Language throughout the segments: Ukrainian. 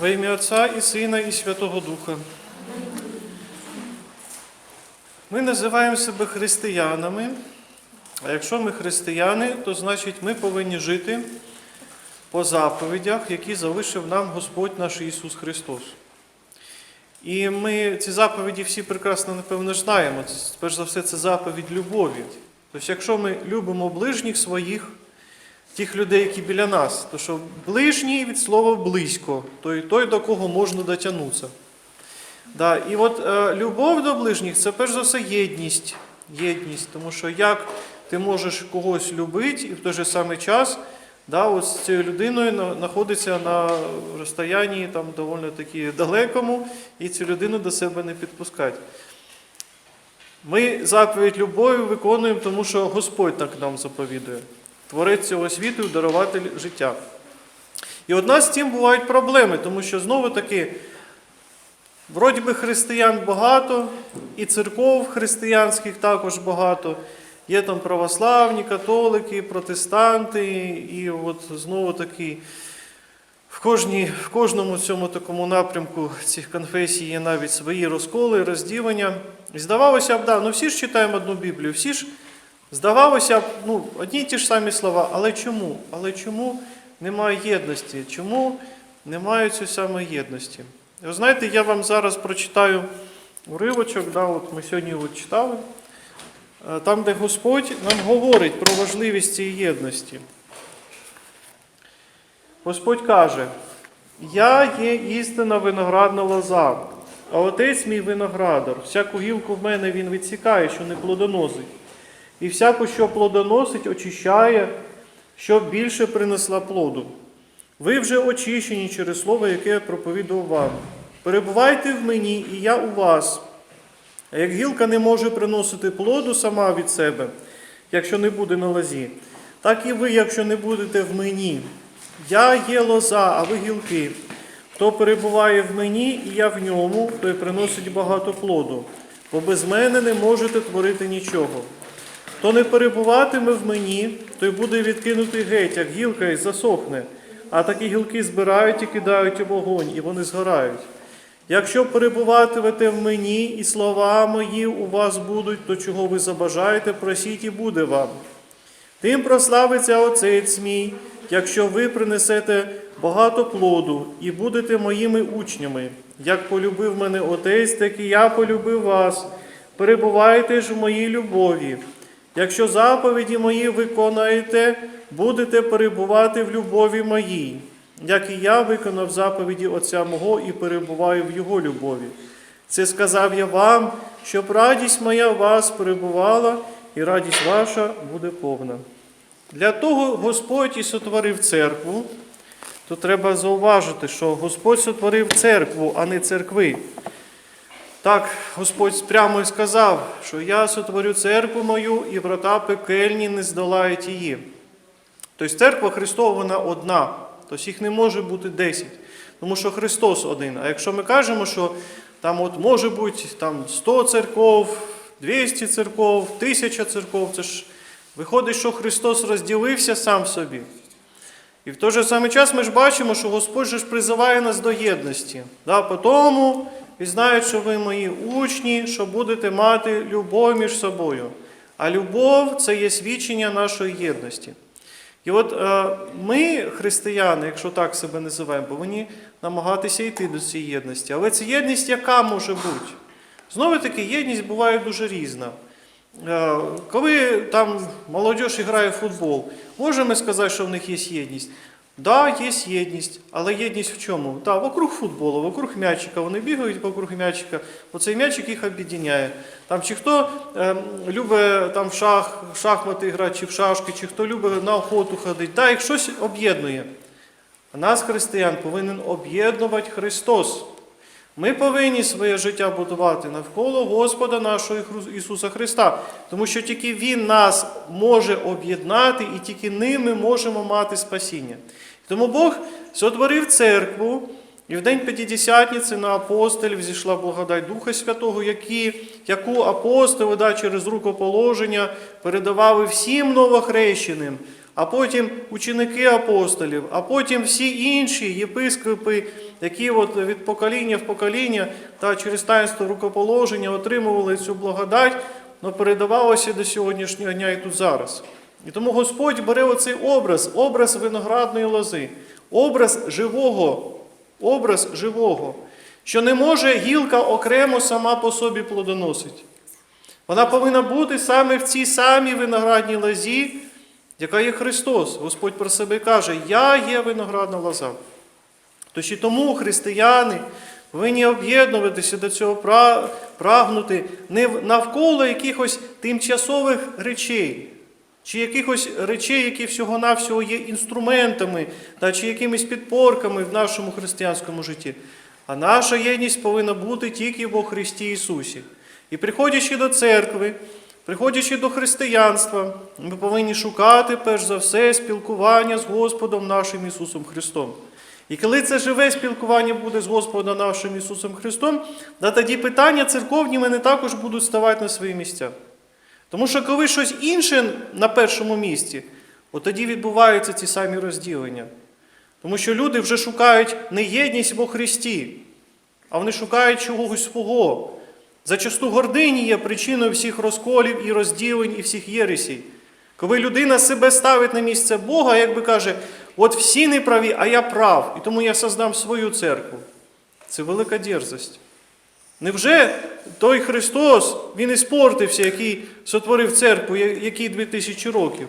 Во ім'я Отця і Сина, і Святого Духа. Ми називаємо себе християнами, а якщо ми християни, то значить ми повинні жити по заповідях, які залишив нам Господь наш Ісус Христос. І ми ці заповіді всі прекрасно, напевно, знаємо. Перш за все, це заповідь любові. Тобто, якщо ми любимо ближніх своїх, тих людей, які біля нас, то що ближній від слова близько, той, той до кого можна дотягнутися. Да, і от е, любов до ближніх це перш за все єдність. Єдність, тому що як ти можеш когось любити і в той же самий час да, от з цією людиною знаходиться на розстоянні там доволі таки далекому, і цю людину до себе не підпускати. Ми заповідь любові виконуємо, тому що Господь так нам заповідує. Творець цього світу і даруватель життя. І от нас з цим бувають проблеми, тому що знову таки, вроді би християн багато, і церков християнських також багато. Є там православні, католики, протестанти, і от знову таки в, кожній, в кожному цьому такому напрямку цих конфесій є навіть свої розколи, розділення. І здавалося б, да, ну всі ж читаємо одну Біблію, всі ж здавалося б, ну, одні й ті ж самі слова, але чому? Але чому немає єдності? Чому немає цієї самої єдності? Ви знаєте, я вам зараз прочитаю уривочок, да, от ми сьогодні от читали, е, там, де Господь нам говорить про важливість цієї єдності. Господь каже: Я є істина виноградна лоза, а отець мій виноградар. Всяку гілку в мене він відсікає, що не плодоносить. І всяку, що плодоносить, очищає, щоб більше принесла плоду. Ви вже очищені через слово, яке я проповідував вам. Перебувайте в мені, і я у вас. А як гілка не може приносити плоду сама від себе, якщо не буде на лозі, так і ви, якщо не будете в мені. Я є лоза, а ви гілки. Хто перебуває в мені, і я в ньому, той приносить багато плоду, бо без мене не можете творити нічого. Хто не перебуватиме в мені, той буде відкинутий геть, як гілка і засохне, а такі гілки збирають і кидають у вогонь, і вони згорають. Якщо перебуватимете в мені, і слова мої у вас будуть, то чого ви забажаєте, просіть і буде вам. Тим прославиться Отець мій, якщо ви принесете багато плоду і будете моїми учнями. Як полюбив мене Отець, так і я полюбив вас. Перебувайте ж в моїй любові. Якщо заповіді мої виконаєте, будете перебувати в любові моїй, як і я виконав заповіді Отця мого і перебуваю в Його любові. Це сказав я вам, щоб радість моя в вас перебувала, і радість ваша буде повна. Для того Господь і сотворив церкву, то треба зауважити, що Господь сотворив церкву, а не церкви. Так, Господь прямо і сказав, що я сотворю церкву мою, і врата пекельні не здолають її. Тобто церква Христова вона одна, тобто їх не може бути десять, тому що Христос один. А якщо ми кажемо, що там от може бути там 100 церков, 200 церков, 1000 церков, це ж виходить, що Христос розділився сам собі. І в той же самий час ми ж бачимо, що Господь же ж призиває нас до єдності. Да, по тому і знають, що ви мої учні, що будете мати любов між собою. А любов це є свідчення нашої єдності. І от е, ми, християни, якщо так себе називаємо, повинні намагатися йти до цієї єдності. Але ця єдність яка може бути? Знову таки, єдність буває дуже різна. Е, Коли там молодь грає в футбол, можемо сказати, що в них є єдність. Так, да, є єдність, але єдність в чому? Так, вокруг футболу, вокруг м'ячика. Вони бігають вокруг м'ячика, оцей м'ячик їх об'єднає. Там чи хто е, любить там шах, шахмати грати, чи в шашки, чи хто любить на охоту ходити. Да, їх щось об'єднує. А нас, християн, повинен об'єднувати Христос. Ми повинні своє життя будувати навколо Господа нашого Ісуса Христа, тому що тільки Він нас може об'єднати і тільки ним ми можемо мати спасіння. Тому Бог сотворив церкву, і в день П'ятидесятниці на апостолів зійшла благодать Духа Святого, які, яку апостоли да, через рукоположення передавали всім новохрещеним. а потім ученики апостолів, а потім всі інші єпископи, які от від покоління в покоління та через таїнство рукоположення отримували цю благодать, но передавалося до сьогоднішнього дня і тут зараз. І тому Господь бере оцей образ, образ виноградної лози, образ живого, образ живого, що не може гілка окремо сама по собі плодоносить. Вона повинна бути саме в цій самій виноградній лозі, яка є Христос. Господь про себе каже: Я є виноградна лоза. Тож і тому християни повинні об'єднуватися до цього прагнути не навколо якихось тимчасових речей, чи якихось речей, які всього-навсього є інструментами, та чи якимись підпорками в нашому християнському житті. А наша єдність повинна бути тільки во Христі Ісусі. І приходячи до церкви, приходячи до християнства, ми повинні шукати перш за все спілкування з Господом нашим Ісусом Христом. І коли це живе спілкування буде з Господом нашим Ісусом Христом, да тоді питання церковні мене також будуть ставати на свої місця. Тому що коли щось інше на першому місці, от тоді відбуваються ці самі розділення. Тому що люди вже шукають не єдність во Христі, а вони шукають чогось свого. Зачасту гордині є причиною всіх розколів і розділень і всіх єресій. Коли людина себе ставить на місце Бога, якби каже, от всі неправі, а я прав, і тому я создам свою церкву. Це велика дерзость. Невже той Христос, Він іспортився, який сотворив церкву, який 2000 років?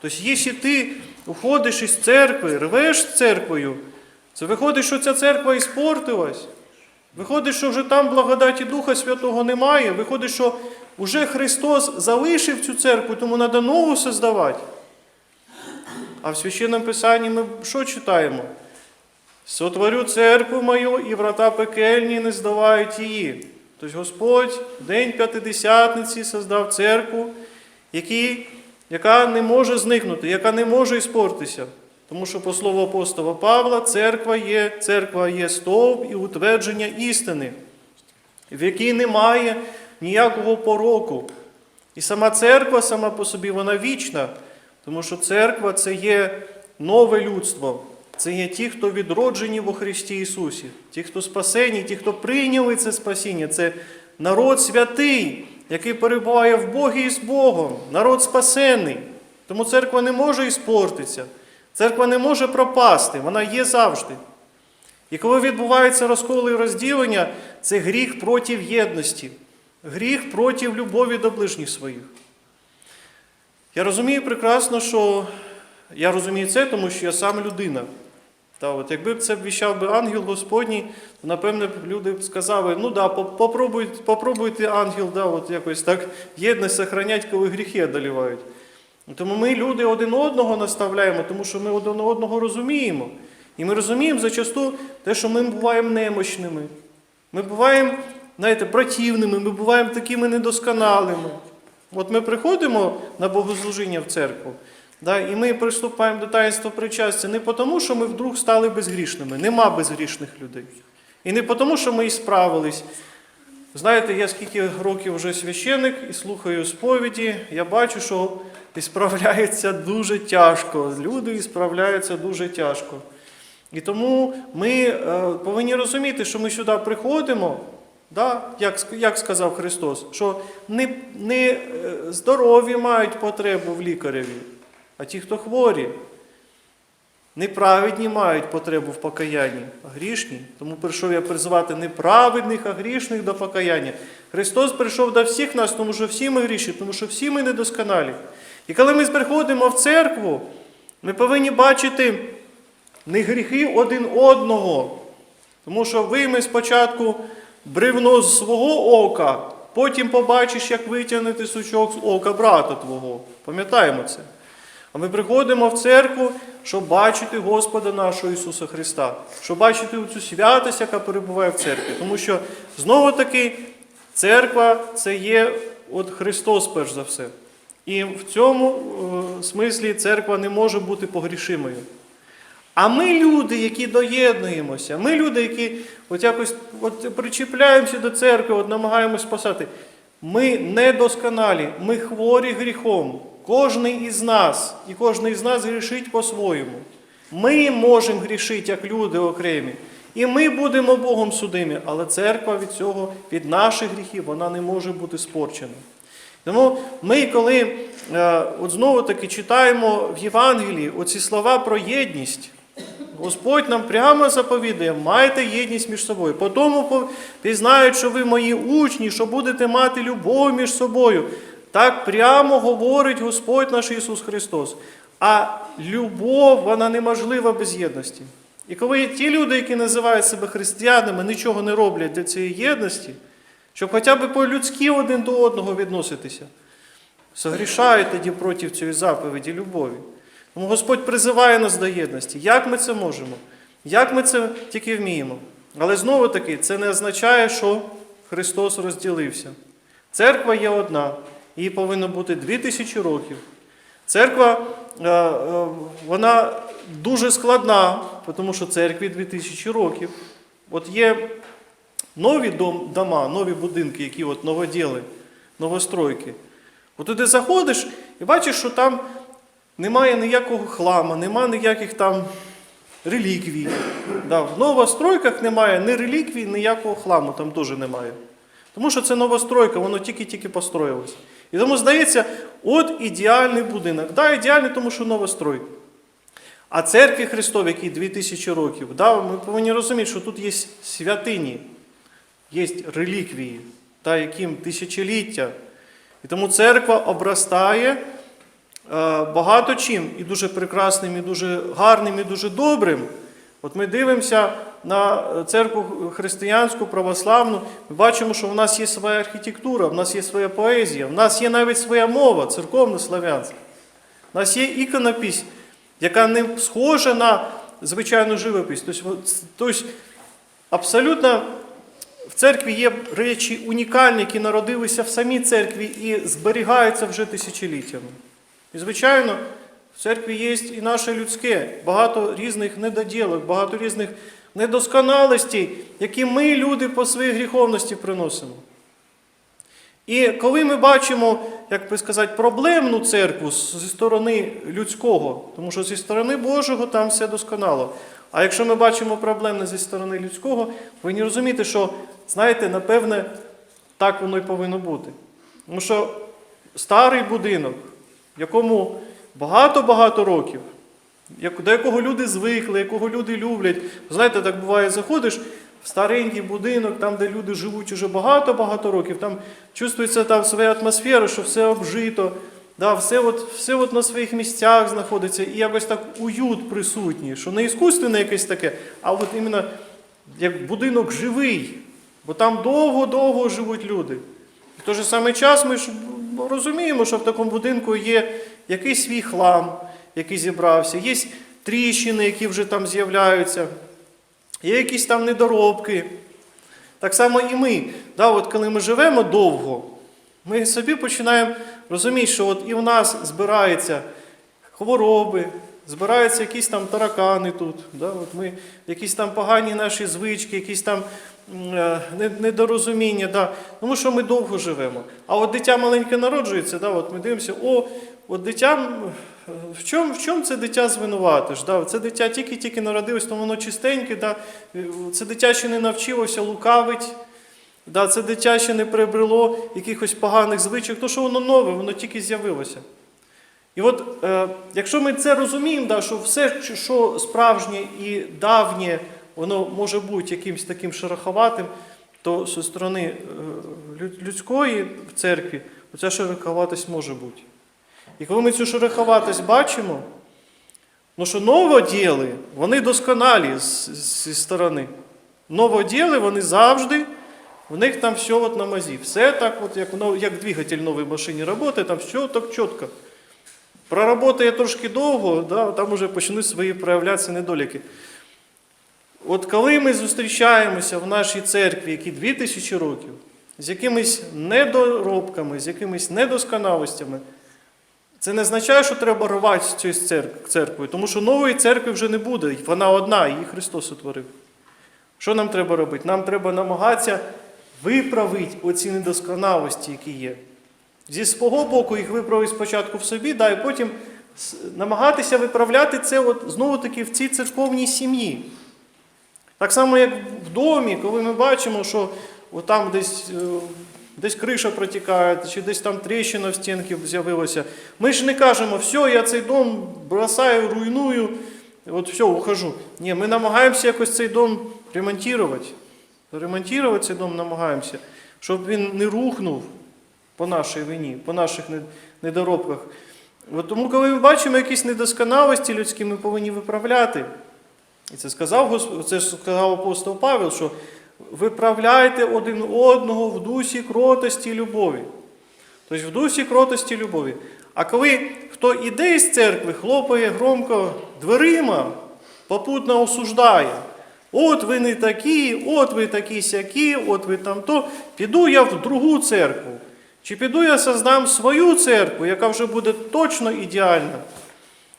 Тобто, якщо ти уходиш із церкви, рвеш з церквою, це виходить, що ця церква іспортилась. Виходить, що вже там благодаті Духа Святого немає. Виходить, що вже Христос залишив цю церкву, тому треба нову создавати. А в Священному Писанні ми що читаємо? Сотворю церкву мою, і врата пекельні не здолають її. Тобто Господь в день П'ятидесятниці создав церкву, який, яка не може зникнути, яка не може іспортитися. Тому що, по слову апостола Павла, церква є, церква є стовп і утвердження істини, в якій немає ніякого пороку. І сама церква сама по собі вона вічна, тому що церква це є нове людство. Це є ті, хто відроджені во Христі Ісусі, ті, хто спасені, ті, хто прийняли це спасіння. Це народ святий, який перебуває в Богі і з Богом, народ спасений. Тому церква не може іспортитися, церква не може пропасти, вона є завжди. І коли відбуваються розколи і розділення, це гріх проти єдності, гріх проти любові до ближніх своїх. Я розумію прекрасно, що я розумію це, тому що я сам людина. Та от, якби це віщав би ангел Господній, то напевне люди б сказали, ну да, попробуйте, попробуйте ангел, да, от якось так єдність сохранять, коли гріхи одолівають. Тому ми люди один одного наставляємо, тому що ми один одного розуміємо. І ми розуміємо зачасту те, що ми буваємо немощними. Ми буваємо, знаєте, противними, ми буваємо такими недосконалими. От ми приходимо на богослужіння в церкву, да, і ми приступаємо до таїнства причастя не тому, що ми вдруг стали безгрішними. Нема безгрішних людей. І не тому, що ми і справились. Знаєте, я скільки років вже священик і слухаю сповіді, я бачу, що і справляється дуже тяжко. Люди справляються дуже тяжко. І тому ми е, повинні розуміти, що ми сюди приходимо, да, як, як сказав Христос, що не, не е, здорові мають потребу в лікареві, а ті, хто хворі. Неправедні мають потребу в покаянні, а грішні. Тому прийшов я призвати не праведних, а грішних до покаяння. Христос прийшов до всіх нас, тому що всі ми грішні, тому що всі ми недосконалі. І коли ми приходимо в церкву, ми повинні бачити не гріхи один одного. Тому що вийми спочатку бревно з свого ока, потім побачиш, як витягнути сучок з ока брата твого. Пам'ятаємо це. А ми приходимо в церкву, щоб бачити Господа нашого Ісуса Христа, щоб бачити цю святость, яка перебуває в церкві. Тому що знову таки церква це є от Христос, перш за все. І в цьому е, смислі церква не може бути погрішимою. А ми люди, які доєднуємося, ми люди, які от якось от причіпляємося до церкви, от намагаємось спасати. Ми недосконалі, ми хворі гріхом. кожний із нас, і кожний із нас грішить по-своєму. Ми можемо грішити як люди окремі. І ми будемо Богом судимі, але церква від цього, від наших гріхів, вона не може бути спорчена. Тому ми, коли е, от знову таки читаємо в Євангелії оці слова про єдність, Господь нам прямо заповідує, майте єдність між собою. По тому пізнають, що ви мої учні, що будете мати любов між собою. Так прямо говорить Господь наш Ісус Христос. А любов, вона неможлива без єдності. І коли ті люди, які називають себе християнами, нічого не роблять для цієї єдності, щоб хоча б по-людськи один до одного відноситися, согрішають тоді проти цієї заповіді любові. Тому Господь призиває нас до єдності. Як ми це можемо? Як ми це тільки вміємо? Але знову таки, це не означає, що Христос розділився. Церква є одна, їй повинно бути дві тисячі років. Церква е, е, вона дуже складна, тому що церкві 2000 років. От є нові дома, нові будинки, які от новоділи, новостройки. От туди заходиш і бачиш, що там немає ніякого хлама, немає ніяких там реліквій. Да, в новостройках немає ні реліквій, ніякого хламу там теж немає. Тому що це новостройка, воно тільки-тільки построїлось. І тому здається, от ідеальний будинок. Да, ідеальний, тому що новострой. А церкві Христові, якій 2000 років, да, ми повинні розуміти, що тут є святині, є реліквії, та, яким тисячоліття. І тому церква обростає е, багато чим, і дуже прекрасним, і дуже гарним, і дуже добрим. От ми дивимося на церкву християнську, православну, ми бачимо, що в нас є своя архітектура, в нас є своя поезія, в нас є навіть своя мова, церковна славянська. У нас є іконопись, яка не схожа на звичайну живопись. Тобто, тобто абсолютно в церкві є речі унікальні, які народилися в самій церкві і зберігаються вже тисячоліттями. І, звичайно, в церкві є і наше людське, багато різних недоділок, багато різних недосконалостей, які ми, люди, по своїй гріховності приносимо. І коли ми бачимо, як би сказати, проблемну церкву зі сторони людського, тому що зі сторони Божого там все досконало. А якщо ми бачимо проблемне зі сторони людського, ви не розумієте, що, знаєте, напевне, так воно і повинно бути. Тому що старий будинок, якому багато-багато років, до якого люди звикли, якого люди люблять. Знаєте, так буває, заходиш в старенький будинок, там, де люди живуть уже багато-багато років, там чувствується там своя атмосфера, що все обжито, да, все, от, все от на своїх місцях знаходиться, і якось так уют присутній, що не іскусственне якесь таке, а от іменно як будинок живий, бо там довго-довго живуть люди. В той же самий час ми ж розуміємо, що в такому будинку є якийсь свій хлам, який зібрався, є тріщини, які вже там з'являються, є якісь там недоробки. Так само і ми. Да, от коли ми живемо довго, ми собі починаємо розуміти, що от і в нас збираються хвороби, збираються якісь там таракани тут. Да, от ми, якісь там погані наші звички, якісь там недорозуміння. Да, тому що ми довго живемо. А от дитя маленьке народжується, да, от ми дивимося, о, от дитя, в чому, в чому це дитя звинуватиш? Да? Це дитя тільки-тільки народилось, тому воно чистеньке, да? це дитя ще не навчилося лукавить. Да, це дитя ще не приобрело якихось поганих звичок, то що воно нове, воно тільки з'явилося. І от е, якщо ми це розуміємо, да, що все, що справжнє і давнє, воно може бути якимось таким шероховатим, то зі сторони е, людської в церкві оця шероховатість може бути. І коли ми цю шероховатість бачимо, ну що новоділи, вони досконалі зі сторони. Новоділи, вони завжди, в них там все от на мазі. Все так, от, як, як двигатель нової машині працює, там все так чітко. Проработає трошки довго, да, там вже почнуть свої проявлятися недоліки. От коли ми зустрічаємося в нашій церкві, які 2000 років, з якимись недоробками, з якимись недосконалостями, це не означає, що треба рвати з цією церквою, тому що нової церкви вже не буде. Вона одна, її Христос утворив. Що нам треба робити? Нам треба намагатися виправити оці недосконалості, які є. Зі свого боку їх виправити спочатку в собі, да, і потім намагатися виправляти це от, знову-таки в цій церковній сім'ї. Так само, як в домі, коли ми бачимо, що там десь, е, десь криша протікає, чи десь там тріщина в стінці з'явилася. Ми ж не кажемо, все, я цей дом бросаю, руйную, от все, ухожу. Ні, ми намагаємося якось цей дом ремонтувати. Ремонтувати цей дом намагаємося, щоб він не рухнув по нашій вині, по наших недоробках. От тому, коли ми бачимо якісь недосконалості людські, ми повинні виправляти. І це сказав, це сказав апостол Павел, що виправляйте один одного в дусі кротості любові. Тобто в дусі кротості любові. А коли хто іде із церкви, хлопає громко дверима, попутно осуждає. От ви не такі, от ви такі сякі, от ви там то. Піду я в другу церкву. Чи піду я создам свою церкву, яка вже буде точно ідеальна?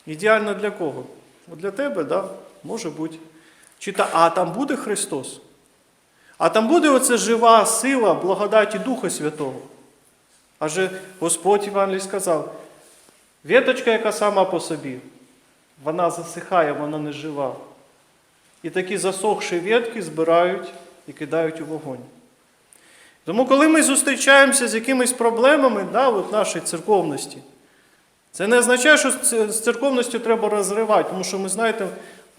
Ідеальна для кого? Для тебе, да? Може бути. Чи та, а там буде Христос? А там буде оця жива сила благодаті Духа Святого. Адже Господь Іван сказав, віточка, яка сама по собі, вона засихає, вона не жива. І такі засохші ветки збирають і кидають у вогонь. Тому, коли ми зустрічаємося з якимись проблемами да, от нашої церковності, це не означає, що з церковністю треба розривати, тому що ми, знаєте,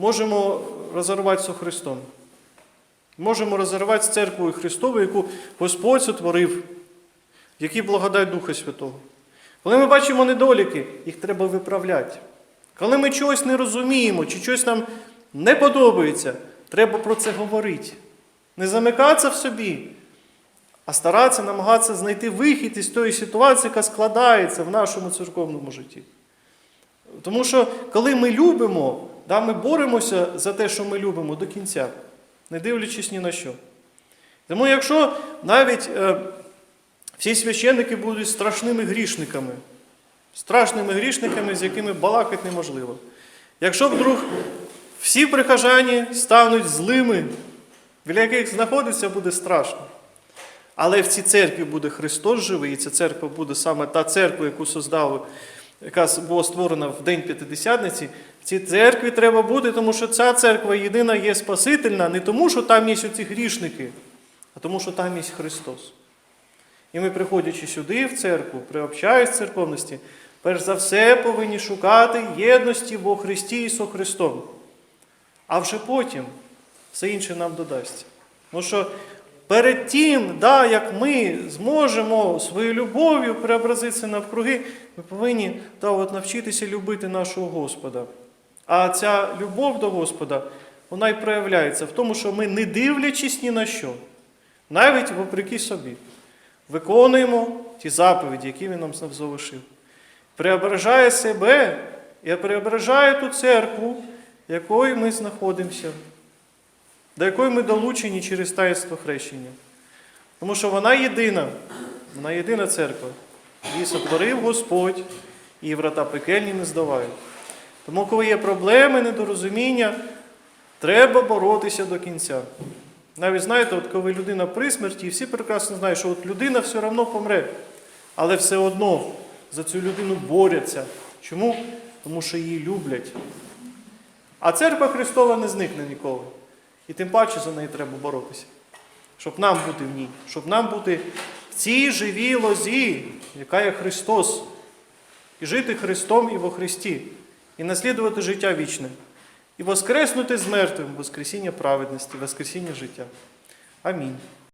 можемо розірвати з Христом. Можемо розірвати з церквою Христовою, яку Господь сотворив, в якій благодать Духа Святого. Коли ми бачимо недоліки, їх треба виправляти. Коли ми чогось не розуміємо, чи щось нам не подобається, треба про це говорити. Не замикатися в собі, а старатися, намагатися знайти вихід із тої ситуації, яка складається в нашому церковному житті. Тому що коли ми любимо, да, ми боремося за те, що ми любимо до кінця, не дивлячись ні на що. Тому якщо навіть е, всі священники будуть страшними грішниками, страшними грішниками, з якими балакати неможливо. Якщо вдруг всі прихожані стануть злими, біля яких знаходиться, буде страшно. Але в цій церкві буде Христос живий, і ця церква буде саме та церква, яку создали, яка була створена в День П'ятидесятниці. В цій церкві треба бути, тому що ця церква єдина є Спасительна, не тому, що там є оці грішники, а тому, що там є Христос. І ми, приходячи сюди, в церкву, приобщаясь в церковності, перш за все повинні шукати єдності во Христі і со Христом. А вже потім все інше нам додасться. Тому що перед тим, да, як ми зможемо своєю любов'ю преобразитися навкруги, ми повинні да, от, навчитися любити нашого Господа. А ця любов до Господа, вона й проявляється в тому, що ми, не дивлячись ні на що, навіть вопреки собі, виконуємо ті заповіді, які Він нам залишив. Преображає себе і преображає ту церкву, якою ми знаходимося, до якої ми долучені через таїнство хрещення. Тому що вона єдина, вона єдина церква. Її сотворив Господь, і врата пекельні не здавають. Тому, коли є проблеми, недорозуміння, треба боротися до кінця. Навіть знаєте, от коли людина при смерті, і всі прекрасно знають, що от людина все одно помре, але все одно за цю людину борються. Чому? Тому що її люблять. А церква Христова не зникне ніколи. І тим паче за неї треба боротися. Щоб нам бути в ній, щоб нам бути в цій живій лозі, яка є Христос, і жити Христом і во Христі, і наслідувати життя вічне, і воскреснути з мертвим Воскресіння праведності, Воскресіння життя. Амінь.